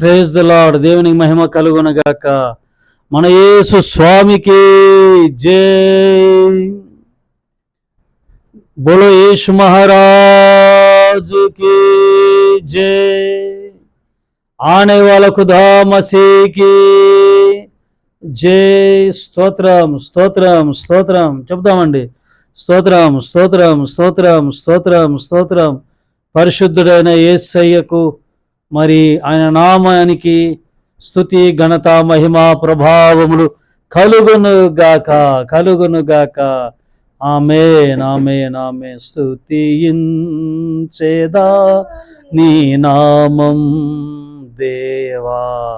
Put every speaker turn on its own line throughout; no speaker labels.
Praise the lord దేవునికి మహిమ కలుగునగాక. మన యేసు స్వామికి జై. బోలో యేసు మహారాజుకి జై. ఆనే వాళ్ళకు ధామసీకి జై. స్తోత్రం స్తోత్రం స్తోత్రం. చెప్తామండి స్తోత్రం స్తోత్రం స్తోత్రం స్తోత్రం స్తోత్రం. పరిశుద్ధుడైన ఏసయ్యకు మరి ఆయన నామానికి స్తుతి ఘనత మహిమ ప్రభావములు కలుగును గాక కలుగును గాక. ఆమె నామే నామే స్తుతించేదా నీ నామం దేవా.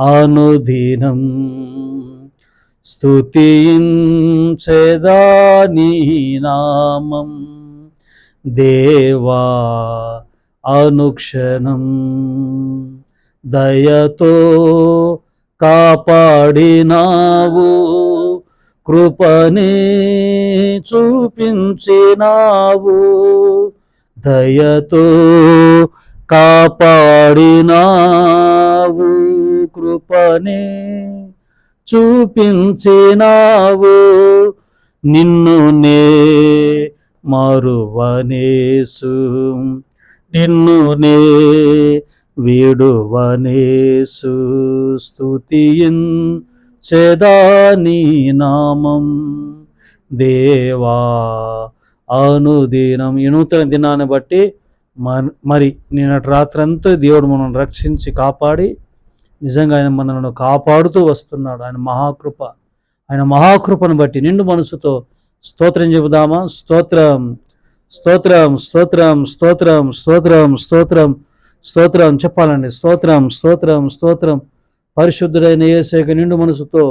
అనుదినం స్తుతించేదా నీ నామం దేవా. అనుక్షణం. దయతో కాపాడినావు కృపనే చూపించినావు. దయతో కాపాడినావు కృపనే చూపించినావు. నిన్ను నే మరువనేసు. నిన్ను నే వీడువనేసు స్తుతియిన్ చెదాని నామం. దేవా అనుదినం. ఈ నూతన దినాన్ని బట్టి మరి నిన్నటి రాత్రంతా దేవుడు మనల్ని రక్షించి కాపాడి నిజంగా ఆయన మనల్ని కాపాడుతూ వస్తున్నాడు. ఆయన మహాకృప. ఆయన మహాకృపను బట్టి నిండు మనసుతో స్తోత్రం చెబుదామా? స్తోత్రం. స్తోత్రం స్తోత్రం స్తోత్రం స్తోత్రం స్తోత్రం స్తోత్రం చెప్పాలండి స్తోత్రం స్తోత్రం స్తోత్రం పరిశుద్ధుడైన ఏసేక నిండు మనసుతో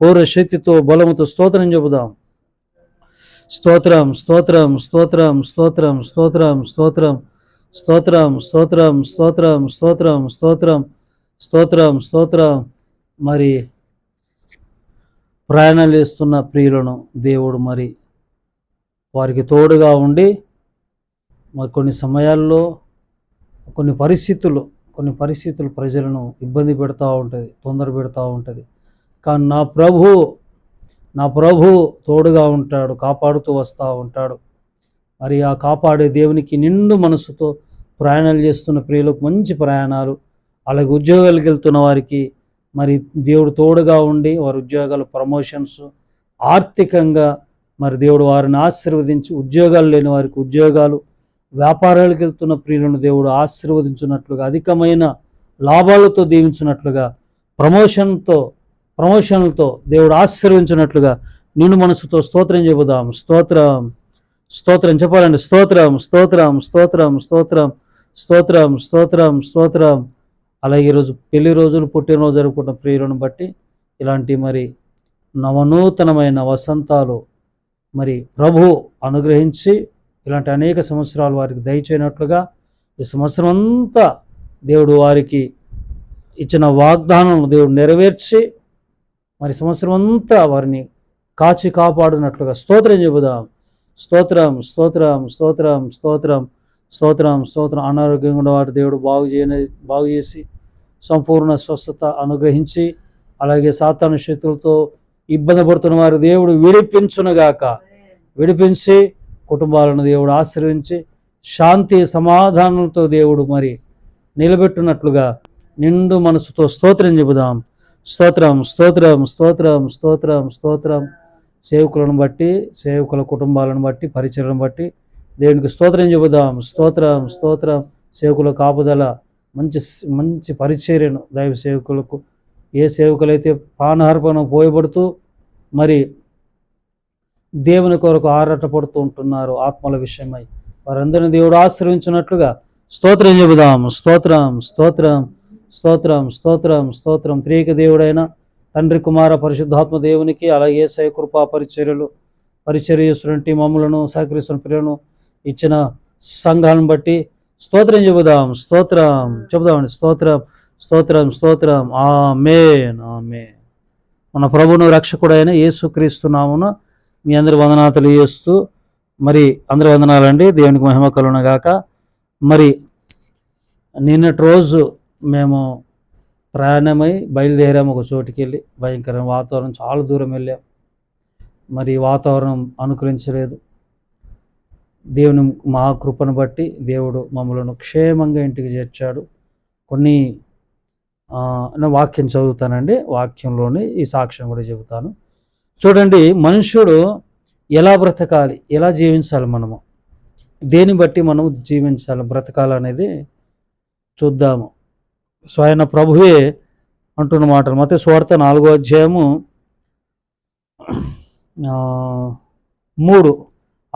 పూర్వ శక్తితో బలముతో స్తోత్రం చెబుదాం స్తోత్రం స్తోత్రం స్తోత్రం స్తోత్రం స్తోత్రం స్తోత్రం స్తోత్రం స్తోత్రం స్తోత్రం స్తోత్రం స్తోత్రం స్తోత్రం స్తోత్రం మరి ప్రయాణాలు చేస్తున్న ప్రియులను దేవుడు మరి వారికి తోడుగా ఉండి మరి కొన్ని సమయాల్లో కొన్ని పరిస్థితులు కొన్ని పరిస్థితులు ప్రజలను ఇబ్బంది పెడతా ఉంటుంది తొందర పెడతా ఉంటుంది. కానీ నా ప్రభు నా ప్రభు తోడుగా ఉంటాడు కాపాడుతూ వస్తూ ఉంటాడు. మరి ఆ కాపాడే దేవునికి నిండు మనసుతో ప్రయాణాలు చేస్తున్న ప్రియులకు మంచి ప్రయాణాలు అలాగే ఉద్యోగాలకు వెళ్తున్న వారికి మరి దేవుడు తోడుగా ఉండి వారి ఉద్యోగాలు ప్రమోషన్స్ ఆర్థికంగా మరి దేవుడు వారిని ఆశీర్వదించి ఉద్యోగాలు లేని వారికి ఉద్యోగాలు వ్యాపారాలకు వెళ్తున్న ప్రియులను దేవుడు ఆశీర్వదించినట్లుగా అధికమైన లాభాలతో దీవించినట్లుగా ప్రమోషన్తో ప్రమోషన్లతో దేవుడు ఆశీర్వించినట్లుగా నిన్ను మనసుతో స్తోత్రం చెబుదాం. స్తోత్రం స్తోత్రం చెప్పాలండి. స్తోత్రం స్తోత్రం స్తోత్రం స్తోత్రం స్తోత్రం స్తోత్రం స్తోత్రం. అలాగే ఈరోజు పెళ్ళి రోజులు పుట్టినరోజు జరుపుకుంటున్న ప్రియులను బట్టి ఇలాంటి మరి నవనూతనమైన వసంతాలు మరి ప్రభు అనుగ్రహించి ఇలాంటి అనేక సంవత్సరాలు వారికి దయచేయనట్లుగా ఈ సంవత్సరం అంతా దేవుడు వారికి ఇచ్చిన వాగ్దానం దేవుడు నెరవేర్చి మరి సంవత్సరం అంతా వారిని కాచి కాపాడినట్లుగా స్తోత్రం చెబుదాం. స్తోత్రం స్తోత్రం స్తోత్రం స్తోత్రం స్తోత్రం స్తోత్రం. అనారోగ్యంగా ఉన్న వారి దేవుడు బాగు చేయని బాగు చేసి సంపూర్ణ స్వస్థత అనుగ్రహించి అలాగే సాతాను శక్తులతో ఇబ్బంది పడుతున్న వారు దేవుడు విడిపించునుగాక. విడిపించి కుటుంబాలను దేవుడు ఆశ్రయించి శాంతి సమాధానంతో దేవుడు మరి నిలబెట్టున్నట్లుగా నిండు మనసుతో స్తోత్రం చెబుదాం. స్తోత్రం స్తోత్రం స్తోత్రం స్తోత్రం స్తోత్రం. సేవకులను బట్టి సేవకుల కుటుంబాలను బట్టి పరిచయలను బట్టి దేవునికి స్తోత్రం చెబుదాం. స్తోత్రం స్తోత్రం. సేవకుల కాపుదల మంచి మంచి పరిచర్యను దైవ సేవకులకు ఏ సేవకులైతే పానహర్పణ పోయబడుతూ మరి దేవుని కొరకు ఆరాటపడుతూ ఉంటున్నారు ఆత్మల విషయమై. వారందరిని దేవుడు ఆశ్రయించినట్లుగా స్తోత్రం చెబుదాం. స్తోత్రం స్తోత్రం స్తోత్రం స్తోత్రం స్తోత్రం. త్రియక దేవుడైన తండ్రి కుమార పరిశుద్ధాత్మ దేవునికి అలాగే ఏసయ కృపా పరిచర్యలు పరిచర్య చేస్తున్నటువంటి మమ్మలను సహకరిస్తున్న ప్రియులను ఇచ్చిన సంఘాలను బట్టి స్తోత్రం చెబుదాం. స్తోత్రం చెబుదామండి. స్తోత్రం స్తోత్రం స్తోత్రం. Amen amen. మన ప్రభును రక్షకుడైన యేసుక్రీస్తు మీ అందరి వందనాతలు చేస్తూ మరి అందరి వందనాలండి. దేవునికి మహిమ కలుగునగాక. మరి నిన్నటి రోజు మేము ప్రయాణమై బయలుదేరాము ఒక చోటికి వెళ్ళి భయంకరమైన వాతావరణం చాలా దూరం వెళ్ళాం. మరి వాతావరణం అనుకరించలేదు దేవుని మా కృపను బట్టి దేవుడు మమ్మలను క్షేమంగా ఇంటికి చేర్చాడు. కొన్ని వాక్యం చదువుతానండి. వాక్యంలోని ఈ సాక్ష్యం కూడా చెబుతాను. చూడండి మనుష్యుడు ఎలా బ్రతకాలి? ఎలా జీవించాలి మనము? దేని బట్టి మనం జీవించాలి? బ్రతకాలి అనేది చూద్దాము స్వయన ప్రభువే అంటున్న మాటలు. మత స్వార్థ నాలుగో అధ్యాయము మూడు.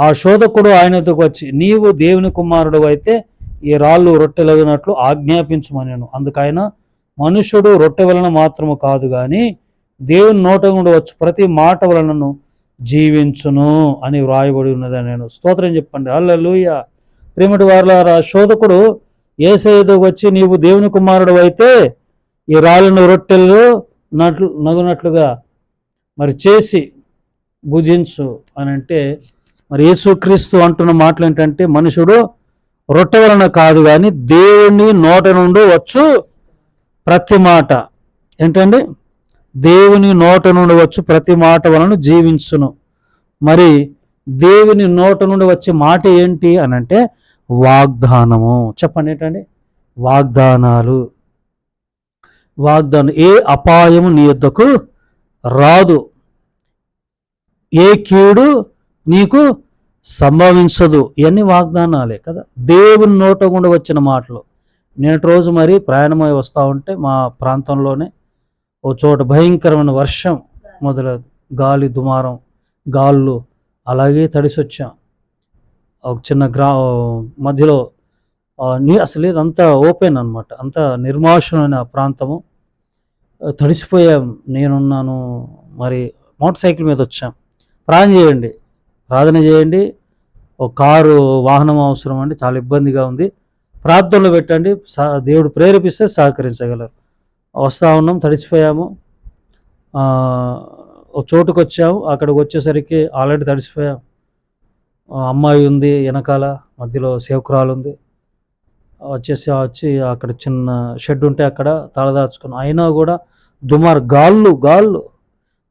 ఆ శోధకుడు ఆయనతో వచ్చి నీవు దేవుని కుమారుడు అయితే ఈ రాళ్ళు రొట్టెలగినట్లు ఆజ్ఞాపించమని అందుకైనా మనుష్యుడు రొట్టె వలన మాత్రము కాదు కానీ దేవుని నోట నుండి వచ్చు ప్రతి మాట వలనను జీవించును అని వ్రాయబడి ఉన్నదని నేను స్తోత్రం చెప్పండి. అల్లూయ ప్రేమటి వారులారా శోధకుడు ఏసైదు వచ్చి నీవు దేవుని కుమారుడు అయితే ఈ రాళ్ళను రొట్టెలు నట్లు నగునట్లుగా మరి చేసి భుజించు అని అంటే మరి యేసుక్రీస్తు అంటున్న మాటలు ఏంటంటే మనుషుడు రొట్టె వలన కాదు కానీ దేవుని నోట నుండి వచ్చు ప్రతి మాట ఏంటండి? దేవుని నోట నుండి వచ్చు ప్రతి మాట వలన జీవించును. మరి దేవుని నోట నుండి వచ్చే మాట ఏంటి అని అంటే వాగ్దానము. చెప్పండి ఏంటండి? వాగ్దానాలు. వాగ్దానం ఏ అపాయము నీ యొద్దకు రాదు. ఏ కీడు నీకు సంభవించదు. ఇవన్నీ వాగ్దానాలే కదా. దేవుని నోట గుండా వచ్చిన మాటలు. నేటి రోజు మరి ప్రయాణమై వస్తూ ఉంటే మా ప్రాంతంలోనే ఓ చోట భయంకరమైన వర్షం మొదలదు గాలి దుమారం గాళ్ళు అలాగే తడిసి వచ్చాం. ఒక చిన్న గ్రా మధ్యలో నీ అసలు లేదు అంతా ఓపెన్ అనమాట అంత నిర్మాషమైన ప్రాంతము. తడిసిపోయాం. నేనున్నాను మరి మోటార్ సైకిల్ మీద వచ్చాం. ప్రార్థన చేయండి. ప్రార్థన చేయండి. ఒక కారు వాహనం అవసరం అండి చాలా ఇబ్బందిగా ఉంది. ప్రార్థనలు పెట్టండి దేవుడు ప్రేరేపిస్తే సహకరించగలరు. వస్తూ ఉన్నాం తడిసిపోయాము. ఒక చోటుకు వచ్చాము అక్కడికి వచ్చేసరికి ఆల్రెడీ తడిసిపోయాం. అమ్మాయి ఉంది వెనకాల మధ్యలో సేవకురాలు ఉంది. వచ్చేసి వచ్చి అక్కడ చిన్న షెడ్ ఉంటే అక్కడ తలదాచుకున్నాం. అయినా కూడా దుమార్ గాళ్ళు గాళ్ళు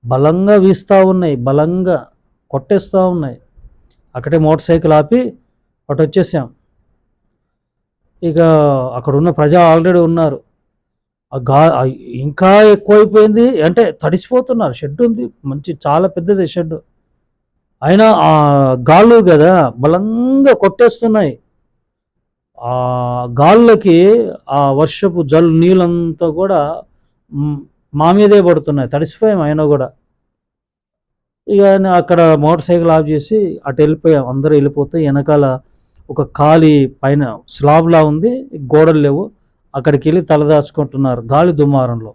బలంగా వీస్తూ ఉన్నాయి బలంగా కొట్టేస్తూ ఉన్నాయి. అక్కడే మోటార్ సైకిల్ ఆపి అటు వచ్చేసాం. ఇక అక్కడ ఉన్న ప్రజ ఆల్రెడీ ఉన్నారు. ఆ గా ఇంకా ఎక్కువైపోయింది. అంటే తడిసిపోతున్నారు. షెడ్ ఉంది. మంచి చాలా పెద్దది షెడ్. అయినా ఆ గాళ్ళు కదా బలంగా కొట్టేస్తున్నాయి. ఆ గాళ్ళకి ఆ వర్షపు జల్ నీళ్ళంతా కూడా మా మీదే పడుతున్నాయి. తడిసిపోయాం అయినా కూడా. ఇక అక్కడ మోటార్ సైకిల్ ఆఫ్ చేసి అటు వెళ్ళిపోయాం. అందరూ వెళ్ళిపోతే వెనకాల ఒక ఖాళీ పైన స్లాబ్లా ఉంది గోడలు లేవు. అక్కడికి వెళ్ళి తలదాచుకుంటున్నారు గాలి దుమారంలో.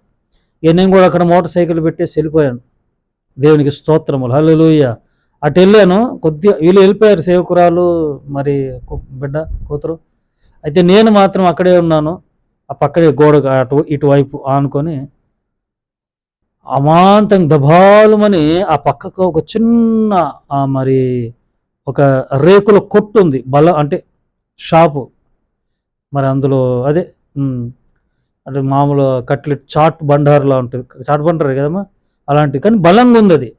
ఇక నేను కూడా అక్కడ మోటార్ సైకిల్ పెట్టేసి వెళ్ళిపోయాను. దేవునికి స్తోత్రములు. హలోయ అటు వెళ్ళాను కొద్దిగా వీళ్ళు వెళ్ళిపోయారు సేవకురాలు మరి బిడ్డ కూతురు. అయితే నేను మాత్రం అక్కడే ఉన్నాను. ఆ పక్కనే గోడ అటు ఇటువైపు ఆనుకొని అమాంతం దబాలుమని ఆ పక్కకు ఒక చిన్న మరి ఒక రేకుల కొట్టు ఉంది. బల అంటే షాపు. మరి అందులో అదే అంటే మామూలు కట్లెట్ చాట్ బండార్లా ఉంటుంది. చాట్ బండారు కదమ్మా? అలాంటిది కానీ బలంగా ఉంది అది.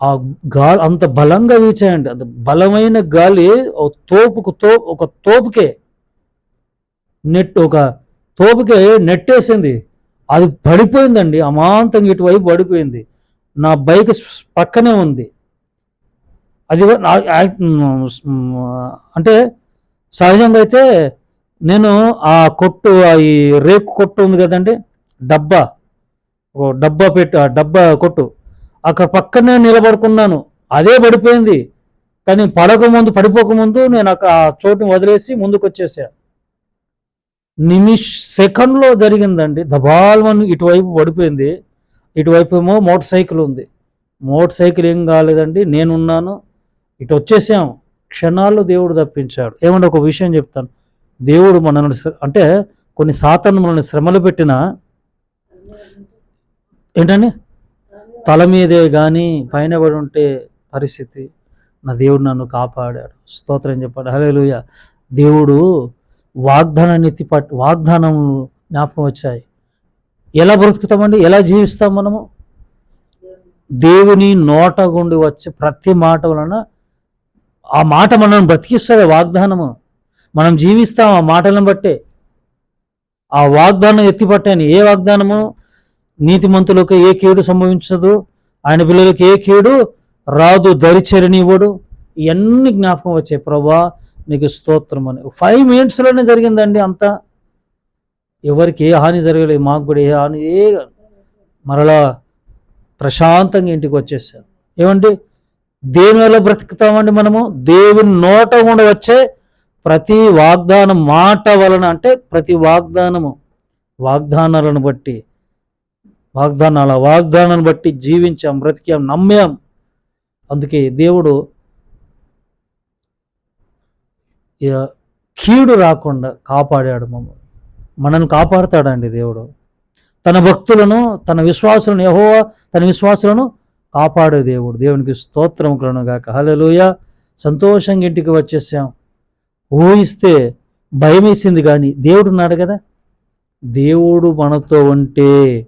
ఆ గాలి అంత బలంగా వీచాయండి. అంత బలమైన గాలి ఒక తోపుకు తో ఒక తోపుకే నెట్ ఒక తోపుకే నెట్టేసింది. అది పడిపోయిందండి. అమాంతంగా ఇటువైపు పడిపోయింది. నా బైక్ పక్కనే ఉంది. అది అంటే సహజంగా అయితే నేను ఆ కొట్టు ఆ ఈ రేకు కొట్టు ఉంది కదండి డబ్బా ఓ డబ్బా పెట్టి ఆ డబ్బా కొట్టు. అక్కడ పక్కనే నిలబడుకున్నాను. అదే పడిపోయింది. కానీ పడకముందు పడిపోకముందు నేను అక్కడ ఆ చోటుని వదిలేసి ముందుకు వచ్చేసా నిమిష సెకండ్లో జరిగిందండి. దబాల్మని ఇటువైపు పడిపోయింది. ఇటువైపు ఏమో మోటార్ సైకిల్ ఉంది. మోటార్ సైకిల్ ఏం కాలేదండి. నేనున్నాను. ఇటు వచ్చేసాం. క్షణాల్లో దేవుడు తప్పించాడు. ఏమంటే ఒక విషయం చెప్తాను. దేవుడు మనల్ని అంటే కొన్ని సాతాను మనల్ని శ్రమలు పెట్టిన ఏంటండి? తల మీదే కానీ పైన పడి ఉంటే పరిస్థితి. నా దేవుడు నన్ను కాపాడాడు. స్తోత్రం చెప్పాడు. హలేలుయ దేవుడు వాగ్దానాన్ని ఎత్తి పట్ వాగ్దానం జ్ఞాపకం వచ్చాయి. ఎలా బ్రతుకుతామండి? ఎలా జీవిస్తాం మనము? దేవుని నోట గుండి వచ్చే ప్రతి మాట వలన ఆ మాట మనం బ్రతికిస్తుంది వాగ్దానము. మనం జీవిస్తాం ఆ మాటలను బట్టే. ఆ వాగ్దానం ఎత్తిపట్టాను ఏ వాగ్దానము? నీతిమంతులకు ఏ కీడు సంభవించదు? ఆయన పిల్లలకు ఏ కీడు? రాదు దరిచరినివ్వడు ఇవన్నీ జ్ఞాపకం వచ్చాయి ప్రభా నీకు స్తోత్రం అని. ఫైవ్ మినిట్స్లోనే జరిగిందండి అంతా. ఎవరికి ఏ హాని జరగలేదు మాకు కూడా ఏ హాని ఏ మరలా ప్రశాంతంగా ఇంటికి వచ్చేసాం ఏమండి? దేని వల్ల బ్రతుకుతామండి మనము? దేవుని నోట గుండా వచ్చే ప్రతి వాగ్దానం మాట వలన అంటే ప్రతి వాగ్దానము వాగ్దానాలను బట్టి వాగ్దానాల వాగ్దానాన్ని బట్టి జీవించాం బ్రతికాం నమ్మాం. అందుకే దేవుడు ఇక కీడు రాకుండా కాపాడాడు మమ్మల్ని. మనల్ని కాపాడుతాడండి దేవుడు. తన భక్తులను తన విశ్వాసులను యహో తన విశ్వాసులను కాపాడు దేవుడు. దేవునికి స్తోత్రం కలుగుగాక హల్లెలూయా. సంతోషంగా ఇంటికి వచ్చేసాం. ఊహిస్తే భయం వేసింది కానీ దేవుడు ఉన్నాడు కదా? దేవుడు మనతో ఉంటే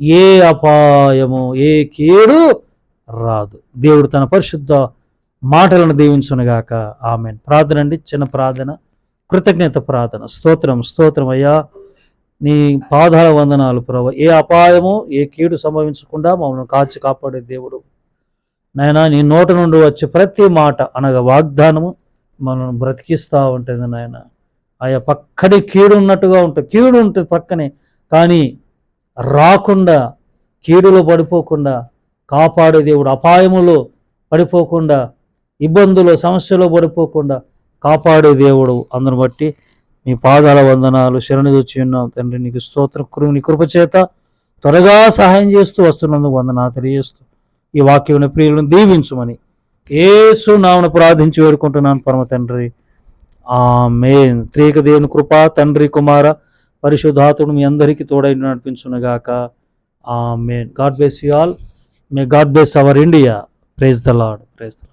ఏ అపాయము ఏ కీడు రాదు. దేవుడు తన పరిశుద్ధ మాటలను దీవించునుగాక. ఆమెన్. ప్రార్థన అండి. చిన్న ప్రార్థన. కృతజ్ఞత ప్రార్థన. స్తోత్రం స్తోత్రం అయ్యా. నీ పాదాల వందనాలు ప్రభు. ఏ అపాయము ఏ కీడు సంభవించకుండా మమ్మల్ని కాచి కాపాడే దేవుడు. నాయనా నీ నోట నుండి వచ్చే ప్రతి మాట అనగా వాగ్దానము మనల్ని బ్రతికిస్తూ ఉంటుంది నాయన. ఆయా పక్కనే కీడు ఉన్నట్టుగా ఉంటుంది. కీడు ఉంటుంది పక్కనే కానీ రాకుండా కీడులో పడిపోకుండా కాపాడే దేవుడు. అపాయములో పడిపోకుండా ఇబ్బందులు సమస్యలో పడిపోకుండా కాపాడే దేవుడు. అందును బట్టి నీ పాదాల వందనాలు శరణిదొచ్చి వచ్చి ఉన్నాం తండ్రి. నీకు స్తోత్రం కృ నీ కృపచేత త్వరగా సహాయం చేస్తూ వస్తున్నందుకు వందనా తెలియజేస్తూ ఈ వాక్యమైన ప్రియులను దీవించుమని ఏసు నామను ప్రార్థించి వేడుకుంటున్నాను పరమ తండ్రి. ఆ మేన్ త్రేక దేవుని కృప తండ్రి కుమార పరిశుద్ధాతుడు మీ అందరికీ తోడై నడిపించునుగాక. Amen God bless you all. May God bless our India. Praise the Lord praise the